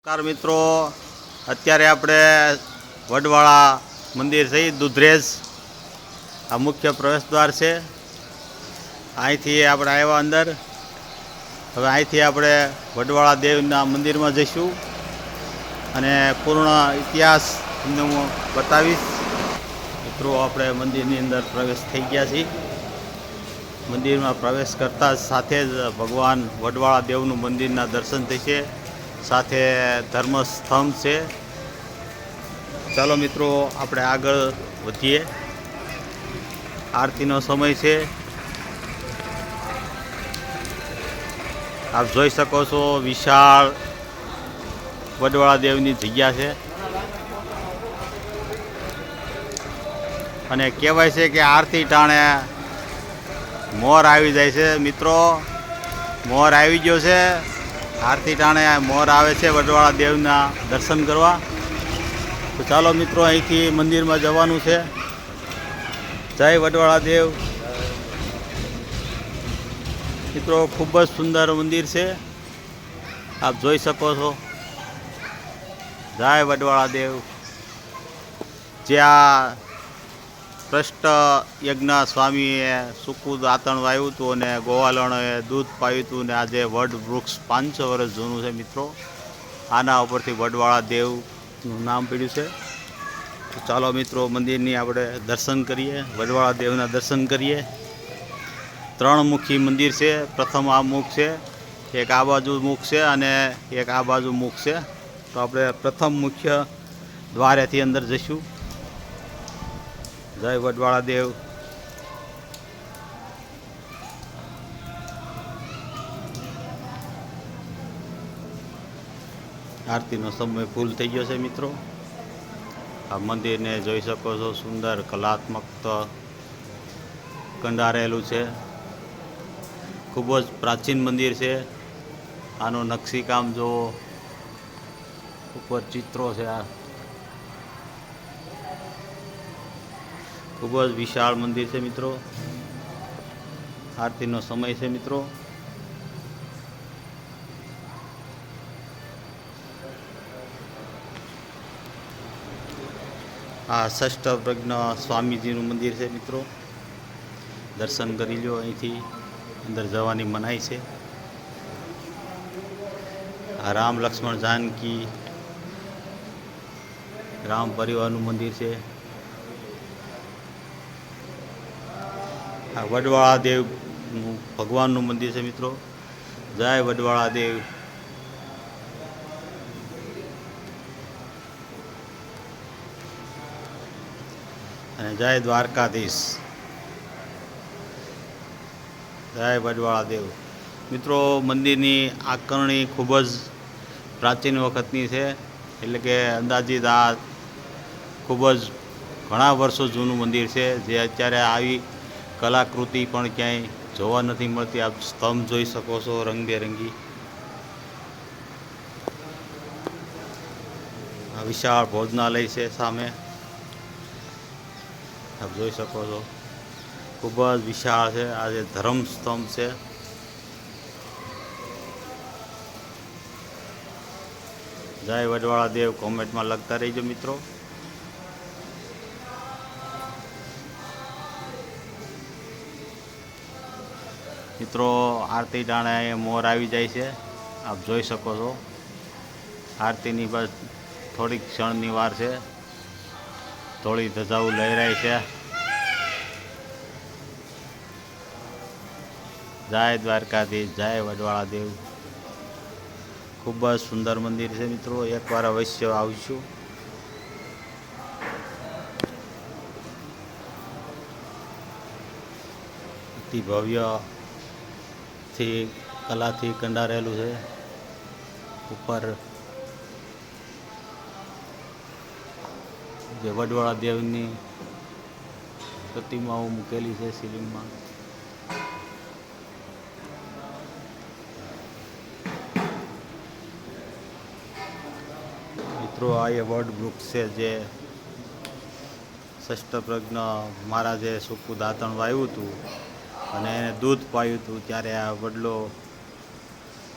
નમસ્કાર મિત્રો. અત્યારે આપણે વડવાળા મંદિર સહિત દુધરેજ. આ મુખ્ય પ્રવેશદ્વાર છે. અહીંથી આપણે આવ્યા અંદર. હવે અહીંથી આપણે વડવાળા દેવના મંદિરમાં જઈશું. અને પૂર્ણ ઇતિહાસ તમને હું બતાવીશ. મિત્રો, આપણે મંદિરની અંદર પ્રવેશ થઈ ગયા છીએ. મંદિરમાં પ્રવેશ કરતાં સાથે જ ભગવાન વડવાળા દેવનું મંદિરના દર્શન થશે. સાથે ધર્મસ્તંભ છે. ચાલો મિત્રો, આપણે આગળ વધીએ. આરતીનો સમય છે. આપ જોઈ શકો છો, વિશાળ વડવાળા દેવની જગ્યા છે. અને કહેવાય છે કે આરતી ટાણે મોર આવી જાય છે. મિત્રો, મોર આવી ગયો છે. આરતી ટાણે મોર આવે છે વડવાળા દેવના દર્શન કરવા. તો ચાલો મિત્રો, અહીંથી મંદિરમાં જવાનું છે. જય વડવાળા દેવ. મિત્રો, ખૂબ જ સુંદર મંદિર છે. આપ જોઈ શકો છો. જય વડવાળા દેવ. જ્યાં ભ્રષ્ટ યજ્ઞ સ્વામીએ સુકુદ દાંતણ વાવ્યું હતું અને ગોવાલણોએ દૂધ પાયું હતું ને આજે વડ વૃક્ષ પાંચસો વર્ષ જૂનું છે મિત્રો. આના ઉપરથી વડવાળા દેવનું નામ પડ્યું છે. ચાલો મિત્રો મંદિરની આપણે દર્શન કરીએ, વડવાળા દેવના દર્શન કરીએ. ત્રણ મુખી મંદિર છે, પ્રથમ આ મુખ છે, એક આ બાજુ મુખ છે અને એક આ બાજુ મુખ છે. તો આપણે પ્રથમ મુખ્ય દ્વારેથી અંદર જઈશું. જય વડવાળા દેવ આરતીનો સમય ફૂલ થઈ ગયો છે મિત્રો. આ મંદિરને જોઈ શકો છો સુંદર કલાત્મક કંડારેલું છે. ખૂબ જ પ્રાચીન મંદિર છે. આનું નકશીકામ જુઓ. ઉપર ચિત્રો છે આ. ખૂબ જ વિશાળ મંદિર છે મિત્રો. આરતીનો સમય છે મિત્રો. આ ષષ્ઠ પ્રજ્ઞ સ્વામીજીનું મંદિર છે મિત્રો. દર્શન કરી લો અહીંથી. અંદર જવાની મનાઈ છે. આ રામ લક્ષ્મણ જાનકી રામ પરિવારનું મંદિર છે. વડવાળા દેવ ભગવાનનું મંદિર છે મિત્રો. જય વડવાળા દેવ અને જય દ્વારકાધીશ. જય વડવાળા દેવ મિત્રો, મંદિરની આકરણી ખૂબ જ પ્રાચીન વખતની છે. એટલે કે અંદાજિત આ ખૂબ જ ઘણા વર્ષો જૂનું મંદિર છે. જે અત્યારે આવી કલાકૃતિ પણ ક્યાંય જોવા નથી મળતી. આપ સ્તંભ જોઈ શકો છો રંગબેરંગી. આ વિશાળ ભોજનાલય છે સામે. આપ જોઈ શકો છો. ખૂબ જ વિશાળ છે. આ જે ધર્મ સ્તંભ છે. જય વડવાળા દેવ કોમેન્ટમાં લખતા રહીજો મિત્રો. મિત્રો, આરતી ટાણે મોર આવી જાય છે. આપ જોઈ શકો છો. આરતીની બસ થોડીક ક્ષણની વાર છે. થોડી ધજાઓ લહેરાય છે. જય દ્વારકાધીશ, જય વડવાળા દેવ ખૂબ જ સુંદર મંદિર છે મિત્રો. એકવાર અવશ્ય આવશું. અતિ ભવ્યથી કલાથી કંડારેલું છે. ઉપર જે વડવાળા દેવની પ્રતિમાઓ મૂકેલી છે સિલિંગમાં મિત્રો, આ એ વડ વૃક્ષ છે જે ષષ્ઠપ્રજ્ઞ મહારાજે સૂકું દાંતણ વાવ્યું હતું. અને એને દૂધ પાયું હતું, ત્યારે આ વડલો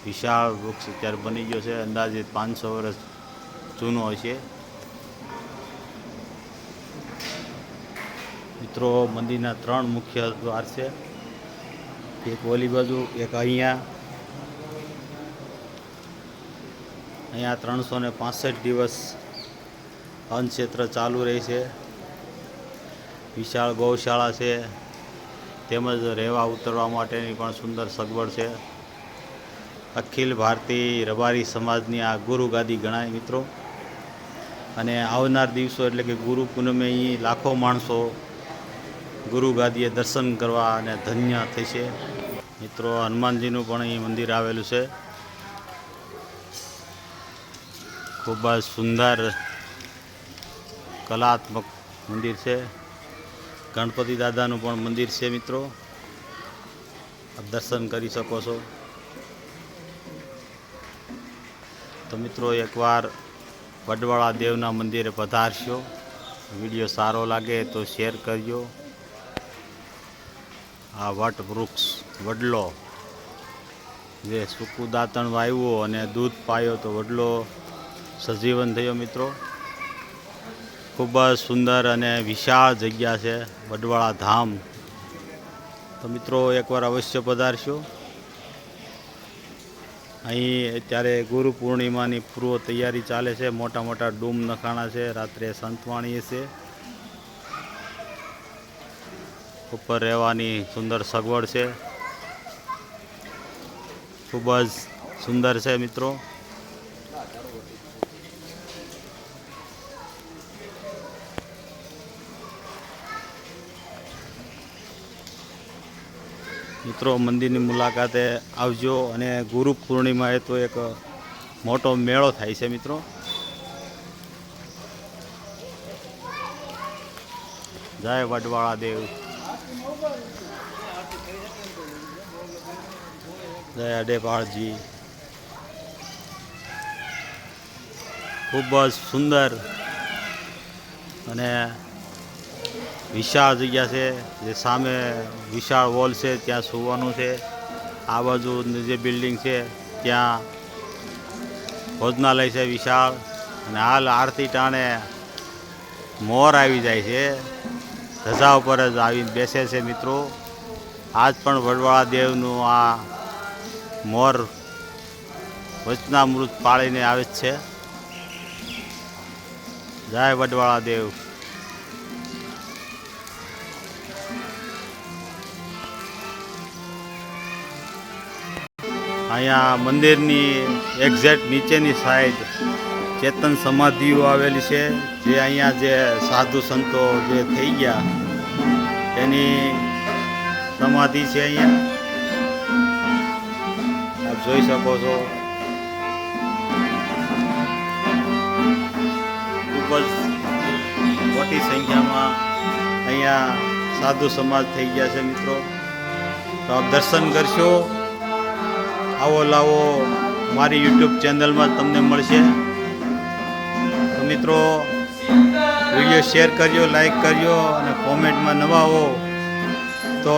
વિશાળ વૃક્ષ અત્યારે બની ગયો છે અંદાજિત પાંચસો વર્ષ જૂનો હશે. મિત્રો, મંદિરના ત્રણ મુખ્ય દ્વાર છે. એક ઓલી બાજુ, એક અહીંયા. અહીંયા ત્રણસો ને પાસઠ દિવસ અન્નક્ષેત્ર ચાલુ રહે છે વિશાળ ગૌશાળા છે. તેમજ રહેવા ઉતરવા માટેની પણ સુંદર સગવડ છે. અખિલ ભારતીય રબારી સમાજની આ ગુરુ ગાદી ગણાય મિત્રો. અને આવનાર દિવસો એટલે કે ગુરુ પૂનમે અહીં લાખો માણસો ગુરુ ગાદીએ દર્શન કરવા અને ધન્ય થશે. મિત્રો, હનુમાનજીનું પણ અહીં મંદિર આવેલું છે. ખૂબ જ સુંદર કલાત્મક મંદિર છે. ગણપતિ દાદાનું પણ મંદિર છે મિત્રો. દર્શન કરી શકો છો. તો મિત્રો, એકવાર વડવાળા દેવના મંદિરે પધારશો. વીડિયો સારો લાગે તો શેર કરજો. આ વટ વૃક્ષ વડલો. જે સૂકું દાંતણ વાવ્યું અને દૂધ પાયો તો વડલો સજીવન થયો મિત્રો. ખૂબ જ સુંદર અને વિશાળ જગ્યા છે વડવાળા ધામ. તો મિત્રો, એકવાર અવશ્ય પધારશો. અહીં અત્યારે ગુરુ પૂર્ણિમાની પૂર્વ તૈયારી ચાલે છે, મોટા મોટા ડૂમ નખાણા છે, રાત્રે સંતવાણી છે. ઉપર રહેવાની સુંદર સગવડ છે. ખૂબ જ સુંદર છે મિત્રો. મિત્રો, મંદિરની મુલાકાતે આવજો અને ગુરુ પૂર્ણિમાએ તો એક મોટો મેળો થાય છે, મિત્રો. જય વડવાળા દેવ. જય અડેપાળજી ખૂબ જ સુંદર અને વિશાળ જગ્યા છે, જે સામે વિશાળ વોલ છે, ત્યાં સુવાનું છે. આ બાજુ જે બિલ્ડિંગ છે, ત્યાં ભોજનાલય છે વિશાળ. અને હાલ આરતી ટાણે મોર આવી જાય છે. ધજા ઉપર જ આવીને બેસે છે મિત્રો. આજ પણ વડવાળા દેવનું આ મોર વચનામૃત પાળીને આવે છે. જય વડવાળા દેવ અહીંયા મંદિરની એક્ઝેક્ટ નીચેની સાઈડ ચેતન સમાધિઓ આવેલી છે, જે અહીંયા જે સાધુ સંતો જે થઈ ગયા, એની સમાધિ છે અહીંયા. આપ જોઈ શકો છો. ખૂબ જ મોટી સંખ્યામાં અહીંયા સાધુ સમાજ થઈ ગયા છે મિત્રો. તો આપ દર્શન કરશો. આવો લાવો મારી યુટ્યુબ ચેનલમાં તમને મળશે. તો મિત્રો, વીડિયો શેર કરજો, લાઈક કરજો અને કોમેન્ટમાં નવા હો તો